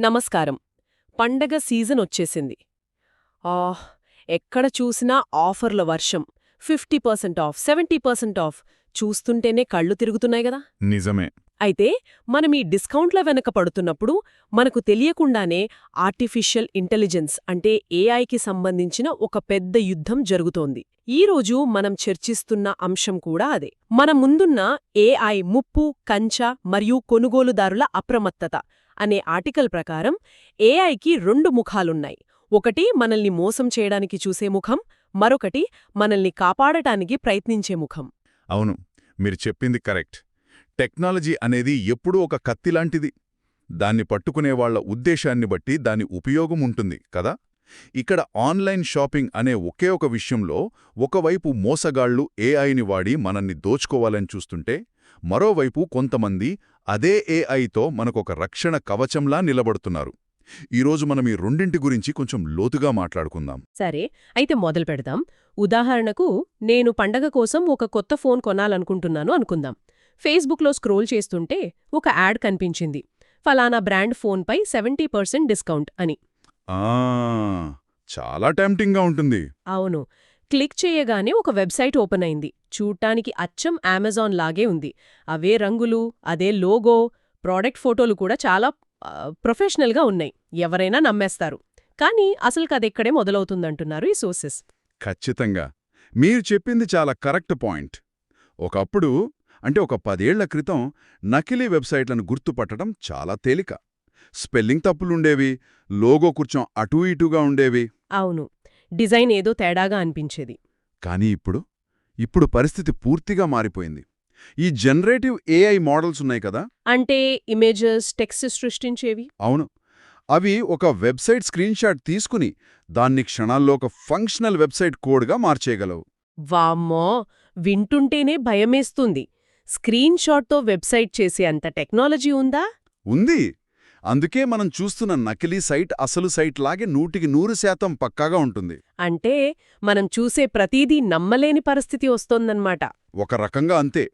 నమస్కారం. పండగ సీజన్ వచ్చేసింది. ఆహ్ ఎక్కడ చూసినా ఆఫర్ల వర్షం. Fifty percent off seventy percent off చూస్తుంటేనే కళ్ళు తిరుగుతున్నాయి కదా? నిజమే. అయితే మనం ఈ డిస్కౌంట్ల వెనక పడుతున్నప్పుడు మనకు తెలియకుండానే ఆర్టిఫిషియల్ ఇంటెలిజెన్స్ అంటే ఏఐకి సంబంధించిన ఒక పెద్ద యుద్ధం జరుగుతోంది. ఈ రోజు మనం చర్చిస్తున్న అంశం కూడా అదే. మన ముందున్న ఏఐ ముప్పు కంచ మరియు కొనుగోలుదారుల అప్రమత్తత. అనే ఆర్టికల్ ప్రకారం ఏఐకి రెండు ముఖాలున్నాయి. ఒకటి మనల్ని మోసం చేయడానికి చూసే ముఖం మరొకటి మనల్ని కాపాడటానికి ప్రయత్నించే ముఖం. అవును మీరు చెప్పింది కరెక్ట్. టెక్నాలజీ అనేది ఎప్పుడూ ఒక కత్తిలాంటిది. దాన్ని పట్టుకునేవాళ్ళ ఉద్దేశాన్ని బట్టి దాని ఉపయోగం ఉంటుంది కదా? ఇక్కడ ఆన్లైన్ షాపింగ్ అనే ఒకే ఒక విషయంలో ఒకవైపు మోసగాళ్ళు ఏఐని వాడి మనల్ని దోచుకోవాలని చూస్తుంటే మరోవైపు కొంతమంది అదే ఏఐతో మనకొక రక్షణ కవచంలా నిలబడుతున్నారు. ఈరోజు మనం ఈ రెండింటి గురించి కొంచెం లోతుగా మాట్లాడుకుందాం. సరే అయితే మొదలు పెడదాం. ఉదాహరణకు నేను పండగ కోసం ఒక కొత్త ఫోన్ కొనాలనుకుంటున్నాను అనుకుందాం. ఫేస్బుక్లో స్క్రోల్ చేస్తుంటే ఒక యాడ్ కనిపించింది. ఫలానా బ్రాండ్ ఫోన్పై సెవెంటీ పర్సెంట్ డిస్కౌంట్ అని. ఆ చాలా టెంప్టింగ్గా ఉంటుంది. అవును. క్లిక్ చేయగానే ఒక వెబ్సైట్ ఓపెన్ అయింది. చూడ్డానికి అచ్చం అమెజాన్ లాగే ఉంది. అవే రంగులు అదే లోగో ప్రోడక్ట్ ఫోటోలు కూడా చాలా ప్రొఫెషనల్గా ఉన్నాయి. ఎవరైనా నమ్మేస్తారు. కానీ అసలు అదెక్కడే మొదలవుతుందంటున్నారు ఈ సోర్సెస్. ఖచ్చితంగా. మీరు చెప్పింది చాలా కరెక్ట్ పాయింట్. ఒకప్పుడు అంటే ఒక పదేళ్ళ క్రితం నకిలీ వెబ్సైట్లను గుర్తుపట్టడం చాలా తేలిక. స్పెల్లింగ్ తప్పులుండేవి లోగో కొంచెం అటూ ఇటూగా ఉండేవి. అవును. డిజైన్ ఏదో తేడాగా అనిపించేది. కానీ ఇప్పుడు ఇప్పుడు పరిస్థితి పూర్తిగా మారిపోయింది. ఈ జనరేటివ్ ఏఐ మోడల్స్ ఉన్నాయి కదా? అంటే ఇమేజెస్ టెక్స్ట్ సృష్టించేవి? అవును. అవి ఒక వెబ్సైట్ స్క్రీన్షాట్ తీసుకుని దాన్ని క్షణాల్లో ఒక ఫంక్షనల్ వెబ్సైట్ కోడ్గా మార్చేయగలవు. వామ్మో! వింటుంటేనే భయమేస్తుంది. స్క్రీన్ షాట్తో వెబ్సైట్ చేసే అంత టెక్నాలజీ ఉందా? ఉంది. అందుకే మనం చూస్తున్న నకిలీ సైట్ అసలు సైట్ లాగే నూటికి నూరు శాతం పక్కాగా ఉంటుంది. అంటే మనం చూసే ప్రతీదీ నమ్మలేని పరిస్థితి వస్తోందన్నమాట. ఒక రకంగా అంతే.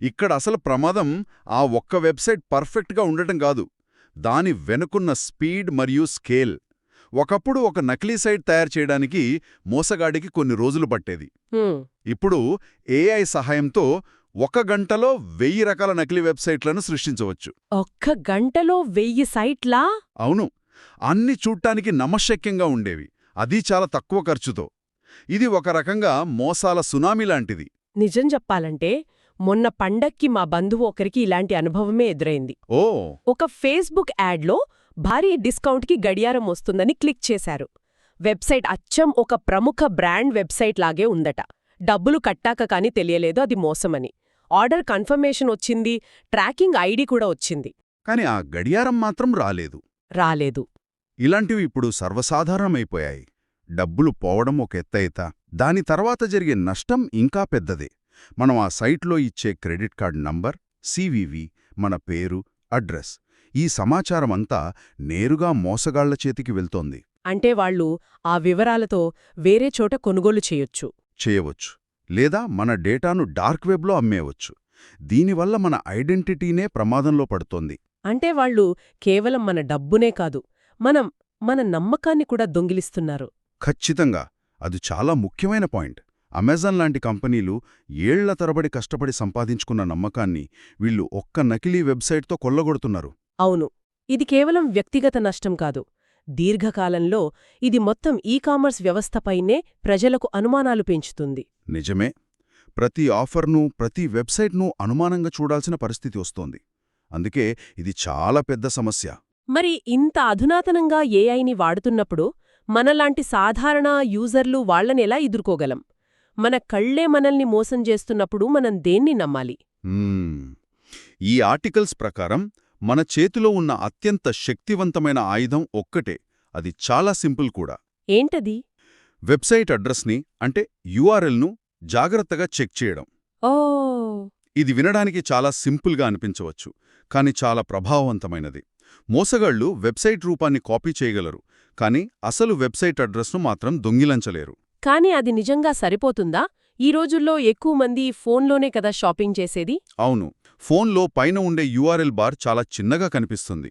ఇక్కడ అసలు ప్రమాదం ఆ ఒక్క వెబ్సైట్ పర్ఫెక్ట్గా ఉండటం కాదు. దాని వెనుకున్న స్పీడ్ మరియు స్కేల్. ఒకప్పుడు ఒక నకిలీ సైట్ తయారు చేయడానికి మోసగాడికి కొన్ని రోజులు పట్టేది. ఇప్పుడు ఏఐ సహాయంతో ఒక గంటలో వెయ్యి రకాల నకిలీ వెబ్సైట్లను సృష్టించవచ్చు. ఒక్క గంటలో వెయ్యి సైట్లా? అవును. అన్ని చూడ్డానికి నమశక్యంగా ఉండేవి. అది చాలా తక్కువ ఖర్చుతో. ఇది ఒక రకంగా మోసాల సునామీ లాంటిది. నిజం చెప్పాలంటే మొన్న పండక్కి మా బంధువు ఒకరికి ఇలాంటి అనుభవమే ఎదురైంది. ఓ! ఒక ఫేస్బుక్ యాడ్లో భారీ డిస్కౌంట్కి గడియారం వస్తుందని క్లిక్ చేశారు. వెబ్సైట్ అచ్చం ఒక ప్రముఖ బ్రాండ్ వెబ్సైట్ లాగే ఉందట. డబ్బులు కట్టాక కాని తెలియలేదు అది మోసమని. ఆర్డర్ కన్ఫర్మేషన్ వచ్చింది ట్రాకింగ్ ఐడి కూడా వచ్చింది. కాని ఆ గడియారం మాత్రం రాలేదు. రాలేదు. ఇలాంటివి ఇప్పుడు సర్వసాధారణమైపోయాయి. డబ్బులు పోవడం ఒక ఎత్తయిత. దాని తర్వాత జరిగే నష్టం ఇంకా పెద్దదే. మనం ఆ సైట్లో ఇచ్చే క్రెడిట్ కార్డ్ నంబర్ సివివి మన పేరు అడ్రస్ ఈ సమాచారమంతా నేరుగా మోసగాళ్ళ చేతికి వెళ్తోంది. అంటే వాళ్ళు ఆ వివరాలతో వేరే చోట కొనుగోలు చేయొచ్చు. చేయవచ్చు. లేదా మన డేటాను డార్క్ వెబ్లో అమ్మేయవచ్చు. దీనివల్ల మన ఐడెంటిటీనే ప్రమాదంలో పడుతోంది. అంటే వాళ్ళు కేవలం మన డబ్బునే కాదు మనం మన నమ్మకాన్ని కూడా దొంగిలిస్తున్నారు. ఖచ్చితంగా. అది చాలా ముఖ్యమైన పాయింట్. అమెజాన్ లాంటి కంపెనీలు ఏళ్ళ తరబడి కష్టపడి సంపాదించుకున్న నమ్మకాన్ని వీళ్ళు ఒక్క నకిలీ వెబ్సైట్తో కొల్లగొడుతున్నారు. అవును. ఇది కేవలం వ్యక్తిగత నష్టం కాదు. దీర్ఘకాలంలో ఇది మొత్తం ఈ కామర్స్ వ్యవస్థపైనే ప్రజలకు అనుమానాలు పెంచుతుంది. నిజమే. ప్రతి ఆఫర్ను ప్రతి వెబ్సైట్ను అనుమానంగా చూడాల్సిన పరిస్థితి వస్తోంది. అందుకే ఇది చాలా పెద్ద సమస్య. మరి ఇంత అధునాతనంగా ఏఐని వాడుతున్నప్పుడు మనలాంటి సాధారణ యూజర్లు వాళ్ళనెలా ఎదుర్కోగలం? మన కళ్ళే మనల్ని మోసం చేస్తున్నప్పుడు మనం దేన్ని నమ్మాలి? మ్మ్. ఈ ఆర్టికల్స్ ప్రకారం మన చేతిలో ఉన్న అత్యంత శక్తివంతమైన ఆయుధం ఒక్కటే. అది చాలా సింపుల్ కూడా. ఏంటది? వెబ్సైట్ అడ్రస్ని అంటే యూఆర్ఎల్ను జాగ్రత్తగా చెక్ చేయడం. ఓ! ఇది వినడానికి చాలా సింపుల్గా అనిపించవచ్చు కానీ చాలా ప్రభావవంతమైనది. మోసగాళ్ళు వెబ్సైట్ రూపాన్ని కాపీ చేయగలరు కానీ అసలు వెబ్సైట్ అడ్రస్ను మాత్రం దొంగిలించలేరు. కానీ అది నిజంగా సరిపోతుందా? ఈ రోజుల్లో ఎక్కువ మంది ఫోన్లోనే కదా షాపింగ్ చేసేది? అవును. ఫోన్లో పైన ఉండే యూఆర్ఎల్ బార్ చాలా చిన్నగా కనిపిస్తుంది.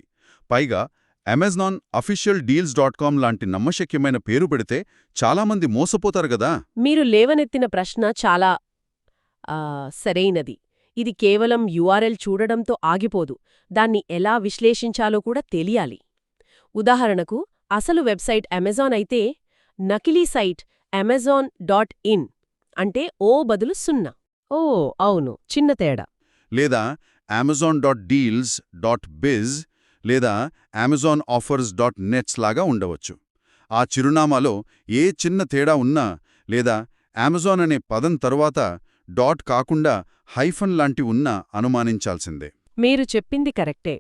పైగా Amazon official deals dot com లాంటి నమ్మశక్యమైన పేరు పెడితే చాలామంది మోసపోతారు గదా మీరు లేవనెత్తిన ప్రశ్న చాలా ఆ, సరైనది. ఇది కేవలం యుఆర్ఎల్ చూడడంతో ఆగిపోదు. దాన్ని ఎలా విశ్లేషించాలో కూడా తెలియాలి. ఉదాహరణకు అసలు వెబ్సైట్ అమెజాన్ అయితే నకిలీ సైట్ అమెజాన్ డాట్ ఇన్ అంటే ఓ బదులు సున్నా. ఓ అవును చిన్న తేడా. లేదా Amazon dot deals dot biz లేదా అమెజాన్ ఆఫర్స్ డాట్ నెట్స్ లాగా ఉండవచ్చు. ఆ చిరునామాలో ఏ చిన్న తేడా ఉన్నా లేదా అమెజాన్ అనే పదం తరువాత డాట్ కాకుండా హైఫన్ లాంటి ఉన్నా అనుమానించాల్సిందే. మీరు చెప్పింది కరెక్టే.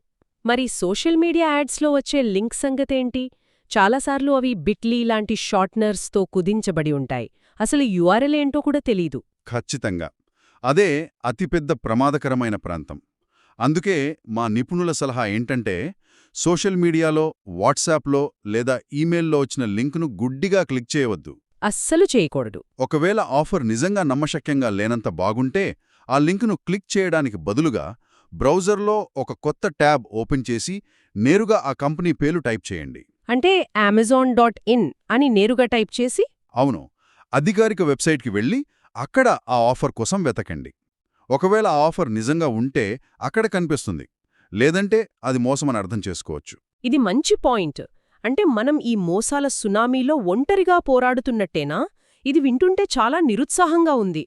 మరి సోషల్ మీడియా యాడ్స్లో వచ్చే లింక్ సంగతేంటి? చాలాసార్లు అవి బిట్లీ లాంటి షార్ట్నర్స్తో కుదించబడి ఉంటాయి. అసలు యుఆర్ఎల్ ఏంటో కూడా తెలీదు. ఖచ్చితంగా. అదే అతిపెద్ద ప్రమాదకరమైన ప్రాంతం. అందుకే మా నిపుణుల సలహా ఏంటంటే సోషల్ మీడియాలో వాట్సాప్లో లేదా ఈమెయిల్లో వచ్చిన లింకును గుడ్డిగా క్లిక్ చేయవద్దు. అస్సలు చేయకూడదు. ఒకవేళ ఆఫర్ నిజంగా నమ్మశక్యంగా లేనంత బాగుంటే ఆ లింకును క్లిక్ చేయడానికి బదులుగా బ్రౌజర్లో ఒక కొత్త ట్యాబ్ ఓపెన్ చేసి నేరుగా ఆ కంపెనీ పేరు టైప్ చేయండి. అంటే అమెజాన్ డాట్ ఇన్ అని నేరుగా టైప్ చేసి? అవును. అధికారిక వెబ్సైట్కి వెళ్ళి అక్కడ ఆ ఆఫర్ కోసం వెతకండి. ఒకవేళ ఆ ఆఫర్ నిజంగా ఉంటే అక్కడ కనిపిస్తుంది. లేదంటే అది మోసమని అర్థం చేసుకోవచ్చు. ఇది మంచి పాయింట్. అంటే మనం ఈ మోసాల సునామీలో ఒంటరిగా పోరాడుతున్నట్టేనా? ఇది వింటుంటే చాలా నిరుత్సాహంగా ఉంది.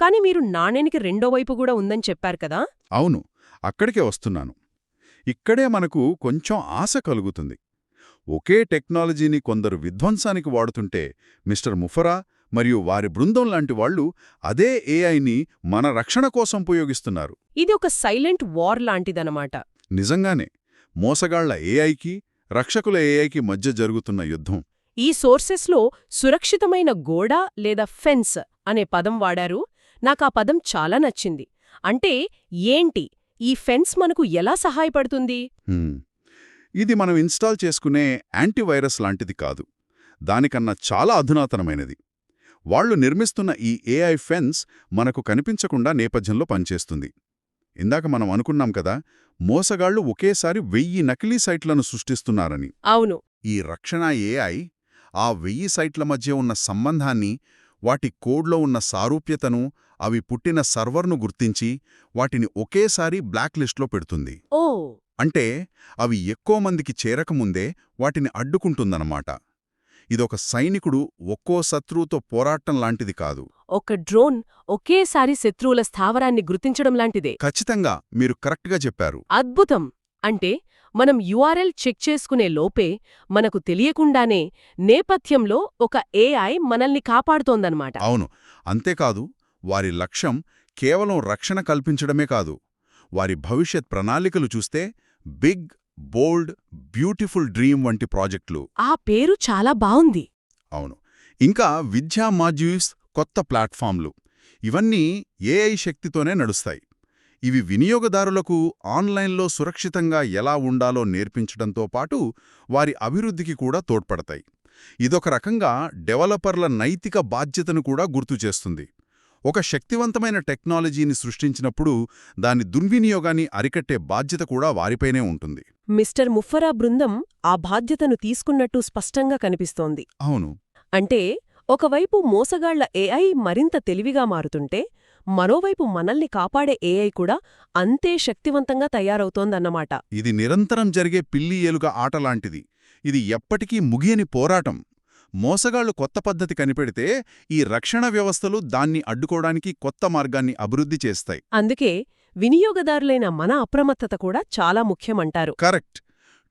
కాని మీరు నాణేనికి రెండో వైపు కూడా ఉందని చెప్పారు కదా? అవును. అక్కడికే వస్తున్నాను. ఇక్కడే మనకు కొంచెం ఆశ కలుగుతుంది. ఒకే టెక్నాలజీని కొందరు విధ్వంసానికి వాడుతుంటే మిస్టర్ ముఫరా మరియు వారి బృందం లాంటి వాళ్ళు అదే ఏఐని మన రక్షణ కోసం ఉపయోగిస్తున్నారు. ఇది ఒక సైలెంట్ వార్ లాంటిదనమాట. నిజంగానే మోసగాళ్ళ ఏఐకి రక్షకుల ఏఐకి మధ్య జరుగుతున్న యుద్ధం. ఈ సోర్సెస్లో సురక్షితమైన గోడ లేదా ఫెన్స్ అనే పదం వాడారు. నాకా పదం చాలా నచ్చింది. అంటే ఏంటి? ఈ ఫెన్స్ మనకు ఎలా సహాయపడుతుంది. ఇది మనం ఇన్స్టాల్ చేసుకునే యాంటీవైరస్ లాంటిది కాదు. దానికన్నా చాలా అధునాతనమైనది. వాళ్ళు నిర్మిస్తున్న ఈ ఏఐ ఫెన్స్ మనకు కనిపించకుండా నేపథ్యంలో పనిచేస్తుంది. ఇందాక మనం అనుకున్నాం కదా మోసగాళ్ళు ఒకేసారి వెయ్యి నకిలీ సైట్లను సృష్టిస్తున్నారని. అవును. ఈ రక్షణ ఏఐ ఆ వెయ్యి సైట్ల మధ్య ఉన్న సంబంధాన్ని వాటి కోడ్లో ఉన్న సారూప్యతను అవి పుట్టిన సర్వర్ను గుర్తించి వాటిని ఒకేసారి బ్లాక్ లిస్ట్లో పెడుతుంది. ఓ! అంటే అవి ఎక్కువ మందికి చేరకముందే వాటిని అడ్డుకుంటుందన్నమాట. ఇదొక సైనికుడు ఒక్కో శత్రువుతో పోరాటం లాంటిది కాదు. ఒక డ్రోన్ ఒకేసారి శత్రువుల స్థావరాన్ని గుర్తించడం లాంటిదే. ఖచ్చితంగా మీరు కరెక్ట్గా చెప్పారు. అద్భుతం! అంటే మనం యుఆర్ఎల్ చెక్ చేసుకునే లోపే మనకు తెలియకుండానే నేపథ్యంలో ఒక ఏఐ మనల్ని కాపాడుతోందన్నమాట. అవును. అంతేకాదు వారి లక్ష్యం కేవలం రక్షణ కల్పించడమే కాదు. వారి భవిష్యత్ ప్రణాళికలు చూస్తే బిగ్ బోల్డ్ బ్యూటిఫుల్ డ్రీమ్ వంటి ప్రాజెక్టులు. ఆ పేరు చాలా బావుంది అవును. ఇంకా విద్యా మాడ్యూల్స్ కొత్త ప్లాట్ఫామ్లు. ఇవన్నీ ఏఐ శక్తితోనే నడుస్తాయి. ఇవి వినియోగదారులకు ఆన్లైన్లో సురక్షితంగా ఎలా ఉండాలో నేర్పించడంతో పాటు వారి అభివృద్ధికి కూడా తోడ్పడతాయి. ఇదొక రకంగా డెవలపర్ల నైతిక బాధ్యతను కూడా గుర్తుచేస్తుంది ఒక శక్తివంతమైన టెక్నాలజీని సృష్టించినప్పుడు దాని దుర్వినియోగాన్ని అరికట్టే బాధ్యత కూడా వారిపైనే ఉంటుంది. మిస్టర్ ముఫరా బృందం ఆ బాధ్యతను తీసుకున్నట్టు స్పష్టంగా కనిపిస్తోంది. అవును. అంటే ఒకవైపు మోసగాళ్ళ ఏఐ మరింత తెలివిగా మారుతుంటే మరోవైపు మనల్ని కాపాడే ఏఐ కూడా అంతే శక్తివంతంగా తయారవుతోందన్నమాట. ఇది నిరంతరం జరిగే పిల్లి ఏలుగ ఆటలాంటిది. ఇది ఎప్పటికీ ముగియని పోరాటం. మోసగాళ్ళు కొత్త పద్ధతి కనిపెడితే ఈ రక్షణ వ్యవస్థలు దాన్ని అడ్డుకోవడానికి కొత్త మార్గాన్ని అభివృద్ధి చేస్తాయి. అందుకే వినియోగదారులైన మన అప్రమత్తత కూడా చాలా ముఖ్యమంటారు. కరెక్ట్.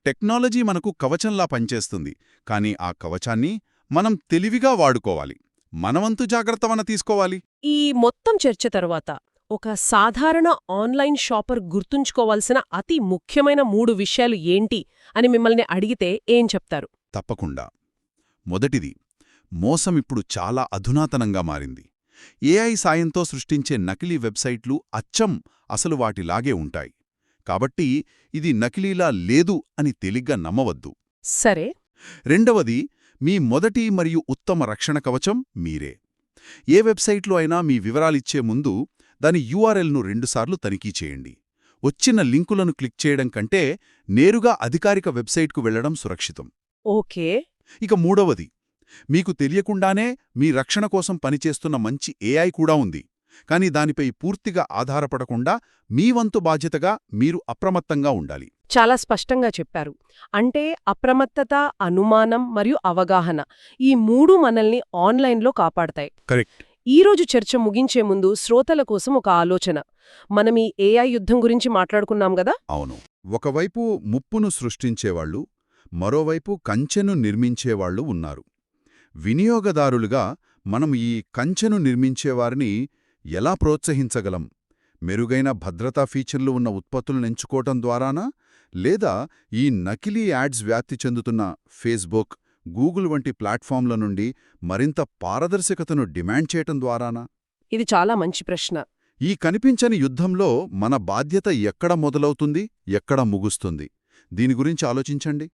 టెక్నాలజీ మనకు కవచంలా పనిచేస్తుంది. కానీ ఆ కవచాన్ని మనం తెలివిగా వాడుకోవాలి. మనవంతు జాగ్రత్తవన తీసుకోవాలి. ఈ మొత్తం చర్చ తరువాత ఒక సాధారణ ఆన్లైన్ షాపర్ గుర్తుంచుకోవాల్సిన అతి ముఖ్యమైన మూడు విషయాలు ఏంటి అని మిమ్మల్ని అడిగితే ఏం చెప్తారు? తప్పకుండా. మొదటిది మోసం ఇప్పుడు చాలా అధునాతనంగా మారింది. ఏఐ సాయంతో సృష్టించే నకిలీ వెబ్సైట్లు అచ్చం అసలు వాటిలాగే ఉంటాయి. కాబట్టి ఇది నకిలీలా లేదు అని తేలిగ్గా నమ్మవద్దు. సరే. రెండవది మీ మొదటి మరియు ఉత్తమ రక్షణ కవచం మీరే. ఏ వెబ్సైట్లో అయినా మీ వివరాలిచ్చే ముందు దాని యూఆర్ఎల్ను రెండుసార్లు తనిఖీ చేయండి. వచ్చిన లింకులను క్లిక్ చేయడం కంటే నేరుగా అధికారిక వెబ్సైట్కు వెళ్ళడం సురక్షితం. ఓకే. ఇక మూడవది మీకు తెలియకుండానే మీ రక్షణ కోసం పనిచేస్తున్న మంచి ఏఐ కూడా ఉంది. కానీ దానిపై పూర్తిగా ఆధారపడకుండా మీ వంతు బాధ్యతగా మీరు అప్రమత్తంగా ఉండాలి. చాలా స్పష్టంగా చెప్పారు. అంటే అప్రమత్తత అనుమానం మరియు అవగాహన ఈ మూడు మనల్ని ఆన్లైన్లో కాపాడతాయి. కరెక్ట్. ఈ రోజు చర్చ ముగించే ముందు శ్రోతల కోసం ఒక ఆలోచన. మనం ఈ ఏఐ యుద్ధం గురించి మాట్లాడుకున్నాం గదా అవును. ఒకవైపు ముప్పును సృష్టించేవాళ్ళు మరోవైపు కంచెను నిర్మించేవాళ్ళు ఉన్నారు. వినియోగదారులుగా మనం ఈ కంచెను నిర్మించేవారిని ఎలా ప్రోత్సహించగలం? మెరుగైన భద్రతా ఫీచర్లు ఉన్న ఉత్పత్తులను ఎంచుకోవటం ద్వారానా? లేదా ఈ నకిలీ యాడ్స్ వ్యాప్తి చెందుతున్న ఫేస్బుక్ గూగుల్ వంటి ప్లాట్ఫామ్ల నుండి మరింత పారదర్శకతను డిమాండ్ చేయటం ద్వారానా? ఇది చాలా మంచి ప్రశ్న. ఈ కనిపించని యుద్ధంలో మన బాధ్యత ఎక్కడ మొదలవుతుంది ఎక్కడ ముగుస్తుంది? దీని గురించి ఆలోచించండి.